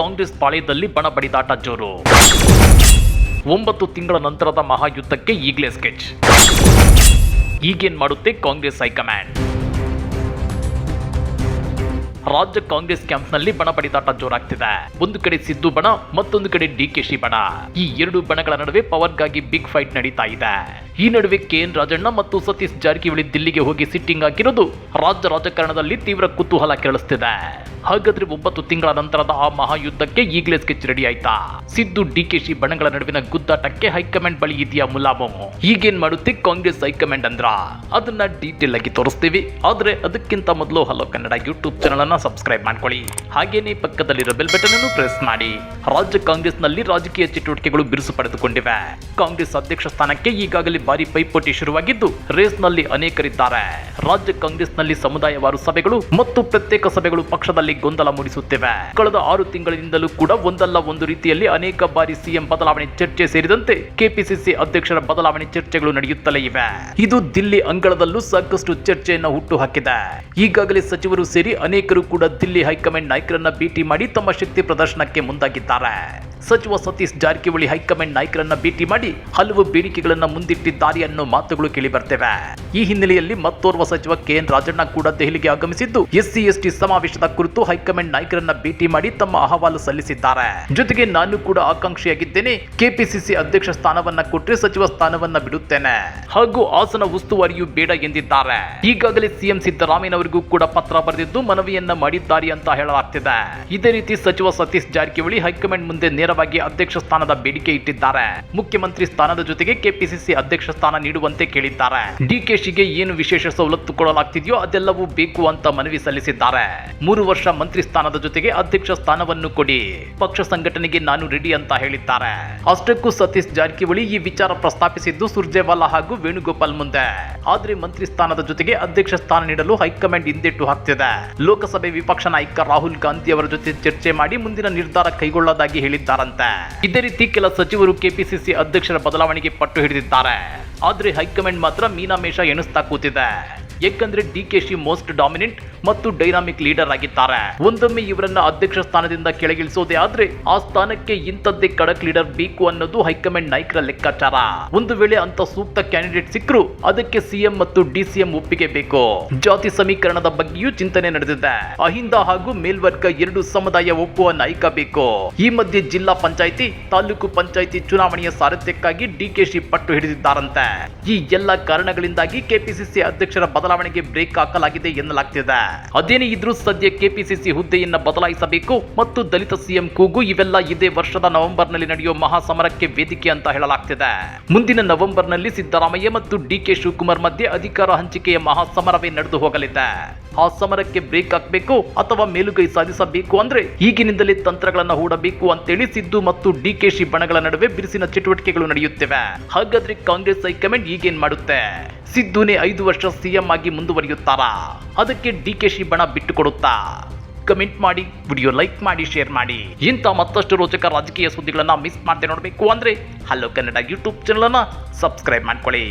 ಕಾಂಗ್ರೆಸ್ ಪಾಳ್ಯದಲ್ಲಿ ಬಣ ಬಡಿದಾಟ ಜೋರು. ಒಂಬತ್ತು ತಿಂಗಳ ನಂತರದ ಮಹಾಯುದ್ಧಕ್ಕೆ ಈಗಲೇ ಸ್ಕೆಚ್. ಈಗೇನ್ ಮಾಡುತ್ತೆ ಕಾಂಗ್ರೆಸ್ ಹೈಕಮಾಂಡ್? ರಾಜ್ಯ ಕಾಂಗ್ರೆಸ್ ಕ್ಯಾಂಪ್ನಲ್ಲಿ ಬಣ ಬಡಿದಾಟ ಜೋರಾಗ್ತಿದೆ. ಒಂದು ಕಡೆ ಸಿದ್ದು ಬಣ, ಮತ್ತೊಂದು ಕಡೆ ಡಿ ಡಿಕೆಶಿ ಬಣ. ಈ ಎರಡು ಬಣಗಳ ನಡುವೆ ಪವರ್ಗಾಗಿ ಬಿಗ್ ಫೈಟ್ ನಡೀತಾ ಇದೆ. ಈ ನಡುವೆ ಕೆ ಎನ್ ರಾಜಣ್ಣ ಮತ್ತು ಸತೀಶ್ ಜಾರಕಿಹೊಳಿ ದಿಲ್ಲಿಗೆ ಹೋಗಿ ಸಿಟ್ಟಿಂಗ್ ಹಾಕಿರೋದು ರಾಜ್ಯ ರಾಜಕಾರಣದಲ್ಲಿ ತೀವ್ರ ಕುತೂಹಲ ಕೆರಳಿಸ್ತಿದೆ ಹಾಗಾದ್ರೆ ಒಂಬತ್ತು ತಿಂಗಳ ನಂತರದ ಆ ಮಹಾಯುದ್ಧಕ್ಕೆ ಈಗಲೇ ಸ್ಕೆಚ್ ರೆಡಿ ಆಯ್ತಾ? ಸಿದ್ದು ಡಿಕೆಶಿ ಬಣಗಳ ನಡುವಿನ ಗುದ್ದಾಟಕ್ಕೆ ಹೈಕಮಾಂಡ್ ಬಳಿ ಇದೆಯಾ ಮುಲಾಮು? ಈಗೇನ್ ಮಾಡುತ್ತೆ ಕಾಂಗ್ರೆಸ್ ಹೈಕಮಾಂಡ್ ಅಂದ್ರ? ಅದನ್ನ ಡೀಟೇಲ್ ಆಗಿ ತೋರಿಸ್ತೀವಿ. ಆದ್ರೆ ಅದಕ್ಕಿಂತ ಮೊದಲು ಹಲೋ ಕನ್ನಡ ಯೂಟ್ಯೂಬ್ ಚಾನಲ್ ಅನ್ನ ಸಬ್ಸ್ಕ್ರೈಬ್ ಮಾಡ್ಕೊಳ್ಳಿ. ಹಾಗೇನೆ ಪಕ್ಕದಲ್ಲಿರೋ ಬೆಲ್ ಬಟನ್ ಅನ್ನು ಪ್ರೆಸ್ ಮಾಡಿ. ರಾಜ್ಯ ಕಾಂಗ್ರೆಸ್ನಲ್ಲಿ ರಾಜಕೀಯ ಚಟುವಟಿಕೆಗಳು ಬಿರುಸು ಪಡೆದುಕೊಂಡಿವೆ. ಕಾಂಗ್ರೆಸ್ ಅಧ್ಯಕ್ಷ ಸ್ಥಾನಕ್ಕೆ ಈಗಾಗಲೇ ಭಾರಿ ಪೈಪೋಟಿ ಶುರುವಾಗಿದ್ದು, ರೇಸ್ನಲ್ಲಿ ಅನೇಕರಿದ್ದಾರೆ. ರಾಜ್ಯ ಕಾಂಗ್ರೆಸ್ನಲ್ಲಿ ಸಮುದಾಯವಾರು ಸಭೆಗಳು ಮತ್ತು ಪ್ರತ್ಯೇಕ ಸಭೆಗಳು ಪಕ್ಷದಲ್ಲಿ ಗೊಂದಲ ಮೂಡಿಸುತ್ತಿವೆ. ಕಳೆದ ಆರು ತಿಂಗಳಿನಿಂದಲೂ ಕೂಡ ಒಂದಲ್ಲ ಒಂದು ರೀತಿಯಲ್ಲಿ ಅನೇಕ ಬಾರಿ ಸಿಎಂ ಬದಲಾವಣೆ ಚರ್ಚೆ ಸೇರಿದಂತೆ ಕೆಪಿಸಿಸಿ ಅಧ್ಯಕ್ಷರ ಬದಲಾವಣೆ ಚರ್ಚೆಗಳು ನಡೆಯುತ್ತಲೇ ಇವೆ. ಇದು ದಿಲ್ಲಿ ಅಂಗಳದಲ್ಲೂ ಸಾಕಷ್ಟು ಚರ್ಚೆಯನ್ನು ಹುಟ್ಟು ಹಾಕಿದೆ ಈಗಾಗಲೇ ಸಚಿವರು ಸೇರಿ ಅನೇಕರು ಕೂಡ ದಿಲ್ಲಿ ಹೈಕಮಾಂಡ್ ನಾಯಕರನ್ನ ಭೇಟಿ ಮಾಡಿ ತಮ್ಮ ಶಕ್ತಿ ಪ್ರದರ್ಶನಕ್ಕೆ ಮುಂದಾಗಿದ್ದಾರೆ. ಸಚಿವ ಸತೀಶ್ ಜಾರಕಿಹೊಳಿ ಹೈಕಮಾಂಡ್ ನಾಯಕರನ್ನ ಭೇಟಿ ಮಾಡಿ ಹಲವು ಬೇಡಿಕೆಗಳನ್ನ ಮುಂದಿಟ್ಟಿದ್ದಾರೆ ಅನ್ನೋ ಮಾತುಗಳು ಕೇಳಿ ಬರ್ತೇವೆ ಈ ಹಿನ್ನೆಲೆಯಲ್ಲಿ ಮತ್ತೋರ್ವ ಸಚಿವ ಕೆ ಎನ್ ರಾಜಣ್ಣ ಕೂಡ ದೆಹಲಿಗೆ ಆಗಮಿಸಿದ್ದು, ಎಸ್ಸಿ, ಎಸ್ಟಿ ಸಮಾವೇಶದ ಕುರಿತು ಹೈಕಮಾಂಡ್ ನಾಯಕರನ್ನ ಭೇಟಿ ಮಾಡಿ ತಮ್ಮ ಅಹವಾಲು ಸಲ್ಲಿಸಿದ್ದಾರೆ. ಜೊತೆಗೆ ನಾನು ಕೂಡ ಆಕಾಂಕ್ಷಿಯಾಗಿದ್ದೇನೆ, ಕೆಪಿಸಿಸಿ ಅಧ್ಯಕ್ಷ ಸ್ಥಾನವನ್ನ ಕೊಟ್ಟರೆ ಸಚಿವ ಸ್ಥಾನವನ್ನ ಬಿಡುತ್ತೇನೆ. ಹಾಗೂ ಆಸನ ಉಸ್ತುವಾರಿಯೂ ಬೇಡ ಎಂದಿದ್ದಾರೆ. ಈಗಾಗಲೇ ಸಿಎಂ ಸಿದ್ದರಾಮಯ್ಯನವರಿಗೂ ಕೂಡ ಪತ್ರ ಬರೆದಿದ್ದು, ಮನವಿಯನ್ನ ಮಾಡಿದ್ದಾರೆ ಅಂತ ಹೇಳಲಾಗ್ತಿದೆ. ಇದೇ ರೀತಿ ಸಚಿವ ಸತೀಶ್ ಜಾರಕಿಹೊಳಿ ಹೈಕಮಾಂಡ್ ಮುಂದೆ ನೇರವಾಗಿ ಅಧ್ಯಕ್ಷ ಸ್ಥಾನದ ಬೇಡಿಕೆ ಇಟ್ಟಿದ್ದಾರೆ. ಮುಖ್ಯಮಂತ್ರಿ ಸ್ಥಾನದ ಜೊತೆಗೆ ಕೆಪಿಸಿಸಿ ಅಧ್ಯಕ್ಷ ಸ್ಥಾನ ನೀಡುವಂತೆ ಕೇಳಿದ್ದಾರೆ. ಡಿಕೆಶಿಗೆ ಏನು ವಿಶೇಷ ಸವಲತ್ತು ಕೊಡಲಾಗ್ತಿದೆಯೋ ಅದೆಲ್ಲವೂ ಬೇಕು ಅಂತ ಮನವಿ ಸಲ್ಲಿಸಿದ್ದಾರೆ. ಮೂರು ವರ್ಷ ಮಂತ್ರಿ ಸ್ಥಾನದ ಜೊತೆಗೆ ಅಧ್ಯಕ್ಷ ಸ್ಥಾನವನ್ನು ಕೊಡಿ. ಪಕ್ಷ ಸಂಘಟನೆಗೆ ನಾನು ರೆಡಿ ಅಂತ ಹೇಳಿದ್ದಾರೆ. ಅಷ್ಟಕ್ಕೂ ಸತೀಶ್ ಜಾರಕಿಹೊಳಿ ಈ ವಿಚಾರ ಪ್ರಸ್ತಾಪಿಸಿದ್ದು ಸುರ್ಜೇವಾಲಾ ಹಾಗೂ ವೇಣುಗೋಪಾಲ್ ಮುಂದೆ. ಆದ್ರೆ ಮಂತ್ರಿ ಸ್ಥಾನದ ಜೊತೆಗೆ ಅಧ್ಯಕ್ಷ ಸ್ಥಾನ ನೀಡಲು ಹೈಕಮಾಂಡ್ ಹಿಂದೆಟ್ಟು ಹಾಕ್ತಿದೆ. ಲೋಕಸಭೆ ವಿಪಕ್ಷ ನಾಯಕ ರಾಹುಲ್ ಗಾಂಧಿ ಅವರ ಜೊತೆ ಚರ್ಚೆ ಮಾಡಿ ಮುಂದಿನ ನಿರ್ಧಾರ ಕೈಗೊಳ್ಳೋದಾಗಿ ಹೇಳಿದ್ದಾರಂತೆ ಇದೇ ರೀತಿ ಕೆಲ ಸಚಿವರು ಕೆಪಿಸಿಸಿ ಅಧ್ಯಕ್ಷರ ಬದಲಾವಣೆಗೆ ಪಟ್ಟು ಹಿಡಿದಿದ್ದಾರೆ. ಆದ್ರೆ ಹೈಕಮಾಂಡ್ ಮಾತ್ರ ಮೀನಾಮೇಷ ಎಣಿಸ್ತಾ ಕೂತಿದೆ. ಯಾಕಂದ್ರೆ ಡಿಕೆಶಿ ಮೋಸ್ಟ್ ಡಾಮಿನೆಂಟ್ ಮತ್ತು ಡೈನಾಮಿಕ್ ಲೀಡರ್ ಆಗಿದ್ದಾರೆ. ಒಂದೊಮ್ಮೆ ಇವರನ್ನ ಅಧ್ಯಕ್ಷ ಸ್ಥಾನದಿಂದ ಕೆಳಗಿಳಿಸೋದೇ ಆದ್ರೆ ಆ ಸ್ಥಾನಕ್ಕೆ ಇಂಥದ್ದೇ ಕಡಕ್ ಲೀಡರ್ ಬೇಕು ಅನ್ನೋದು ಹೈಕಮಾಂಡ್ ನಾಯಕರ ಲೆಕ್ಕಾಚಾರ. ಒಂದು ವೇಳೆ ಅಂತ ಸೂಕ್ತ ಕ್ಯಾಂಡಿಡೇಟ್ ಸಿಕ್ಕರು ಅದಕ್ಕೆ ಸಿಎಂ ಮತ್ತು ಡಿಸಿಎಂ ಒಪ್ಪಿಗೆ ಬೇಕು. ಜಾತಿ ಸಮೀಕರಣದ ಬಗ್ಗೆಯೂ ಚಿಂತನೆ ನಡೆದಿದೆ. ಅಹಿಂದ ಹಾಗೂ ಮೇಲ್ವರ್ಗ ಎರಡು ಸಮುದಾಯ ಒಪ್ಪುವ ನಾಯಕ ಬೇಕು. ಈ ಮಧ್ಯೆ ಜಿಲ್ಲಾ ಪಂಚಾಯಿತಿ, ತಾಲೂಕು ಪಂಚಾಯಿತಿ ಚುನಾವಣೆಯ ಸಾರಥ್ಯಕ್ಕಾಗಿ ಡಿಕೆಶಿ ಪಟ್ಟು ಹಿಡಿದಿದ್ದಾರಂತೆ. ಈ ಎಲ್ಲ ಕಾರಣಗಳಿಂದಾಗಿ ಕೆಪಿಸಿಸಿ ಅಧ್ಯಕ್ಷರ ಬದಲಾವಣೆಗೆ ಬ್ರೇಕ್ ಹಾಕಲಾಗಿದೆ ಎನ್ನಲಾಗ್ತಿದೆ. ಅದೇನೇ ಇದ್ರೂ ಸದ್ಯ ಕೆಪಿಸಿಸಿ ಹುದ್ದೆಯನ್ನ ಬದಲಾಯಿಸಬೇಕು ಮತ್ತು ದಲಿತ ಸಿಎಂ ಕೂಗು ಇವೆಲ್ಲ ಇದೇ ವರ್ಷದ ನವೆಂಬರ್ನಲ್ಲಿ ನಡೆಯುವ ಮಹಾಸಮರಕ್ಕೆ ವೇದಿಕೆ ಅಂತ ಹೇಳಲಾಗ್ತಿದೆ. ಮುಂದಿನ ನವೆಂಬರ್ನಲ್ಲಿ ಸಿದ್ದರಾಮಯ್ಯ ಮತ್ತು ಡಿಕೆ ಶಿವಕುಮಾರ್ ಮಧ್ಯೆ ಅಧಿಕಾರ ಹಂಚಿಕೆಯ ಮಹಾಸಮರವೇ ನಡೆದು ಹೋಗಲಿದೆ. ಆ ಸಮರಕ್ಕೆ ಬ್ರೇಕ್ ಹಾಕಬೇಕು ಅಥವಾ ಮೇಲುಗೈ ಸಾಧಿಸಬೇಕು ಅಂದ್ರೆ ಈಗಿನಿಂದಲೇ ತಂತ್ರಗಳನ್ನ ಹೂಡಬೇಕು ಅಂತೇಳಿ ಸಿದ್ದು ಮತ್ತು ಡಿಕೆಶಿ ಬಣಗಳ ನಡುವೆ ಬಿರುಸಿನ ಚಟುವಟಿಕೆಗಳು ನಡೆಯುತ್ತಿವೆ. ಹಾಗಾದ್ರೆ ಕಾಂಗ್ರೆಸ್ ಹೈಕಮಾಂಡ್ ಈಗೇನ್ ಮಾಡುತ್ತೆ? ಸಿದ್ದುನೇ ಐದು ವರ್ಷ ಸಿಎಂ ಆಗಿ ಮುಂದುವರಿಯುತ್ತಾರಾ? ಅದಕ್ಕೆ ಡಿ ಕೆ ಶಿ ಬಣ ಬಿಟ್ಟುಕೊಡುತ್ತಾ? ಕಮೆಂಟ್ ಮಾಡಿ, ವಿಡಿಯೋ ಲೈಕ್ ಮಾಡಿ, ಶೇರ್ ಮಾಡಿ. ಇಂಥ ಮತ್ತಷ್ಟು ರೋಚಕ ರಾಜಕೀಯ ಸುದ್ದಿಗಳನ್ನು ಮಿಸ್ ಮಾಡದೆ ನೋಡಬೇಕು ಅಂದ್ರೆ, ಹಲೋ ಕನ್ನಡ ಯೂಟ್ಯೂಬ್ ಚಾನಲನ್ನು ಸಬ್ಸ್ಕ್ರೈಬ್ ಮಾಡ್ಕೊಳ್ಳಿ.